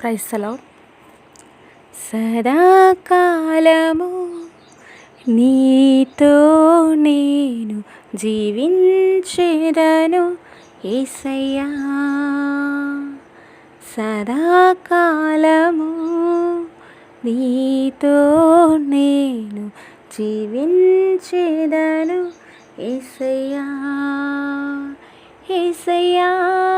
క్రైస్తలో సదాకాలము నీతో నేను జీవించేదను ఏసయ్యా. సదాకాలము నీతో నేను జీవించేదను ఏసయ్యా. ఏసయ్యా.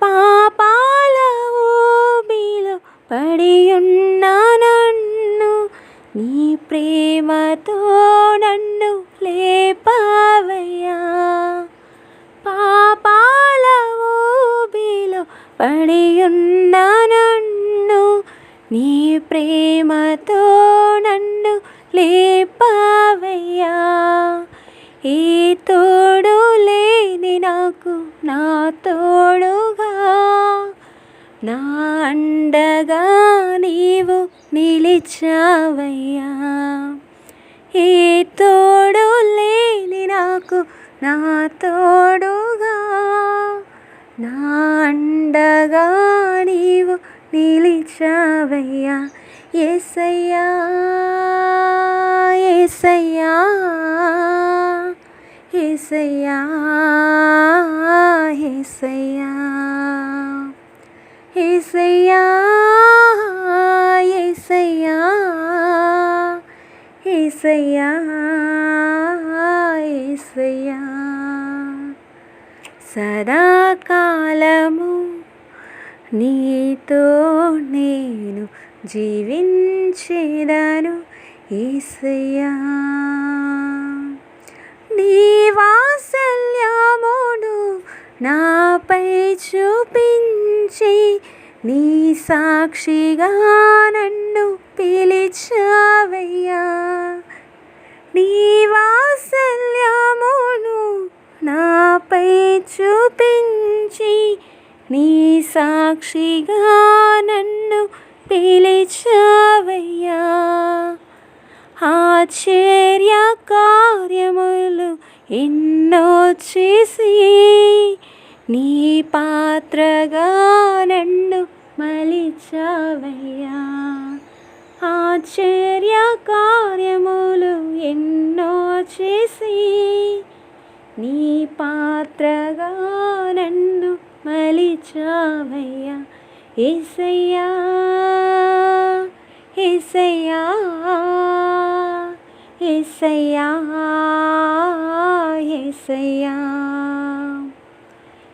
పాపాల ఊబిలో పడి ఉన్న నన్ను నీ ప్రేమతో నన్ను లేపావయ్యా. పాపాల ఊబిలో పడి ఉన్న నన్ను నీ ప్రేమతో నన్ను లేపావయ్యా. ఏ తోడు లేని నాకు నా తోడుగా నా అండగా నీవు నిలిచావయ్యా. ఏ తోడు లేని నాకు నా తోడుగా. నా అండగా నీవు నిలిచావయ్యా. ఏసయ్యా ఏసయ్యా ఏసయ్యా ఏసయ్యా. ఏసయ్యా ఏసయ్యా ఏసయ్యా ఏసయ్యా. సదాకాలము నీతో నేను జీవించేదను ఏసయ్యా. నీ వాత్సల్యమును నాపై చూపించ నీ సాక్షిగా నన్ను పిలిచావయ్యా. నీ వాత్సల్యమును నాపై చూపించి నీ సాక్షిగా నన్ను పిలిచావయ్యా. ఆశ్చర్య కార్యములు ఎన్నో చేసి నీ పాత్రగా నన్ను మలిచావయ్యా. ఆశ్చర్య కార్యములు ఎన్నో చేసి నీ పాత్రగా నన్ను మలిచావయ్యా. ఏసయ్యా ఏసయ్యా ఏసయ్యా ఏసయ్యా.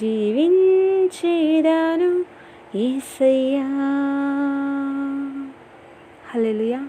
జీవించేదాను ఏసయ్యా. హల్లెలూయా.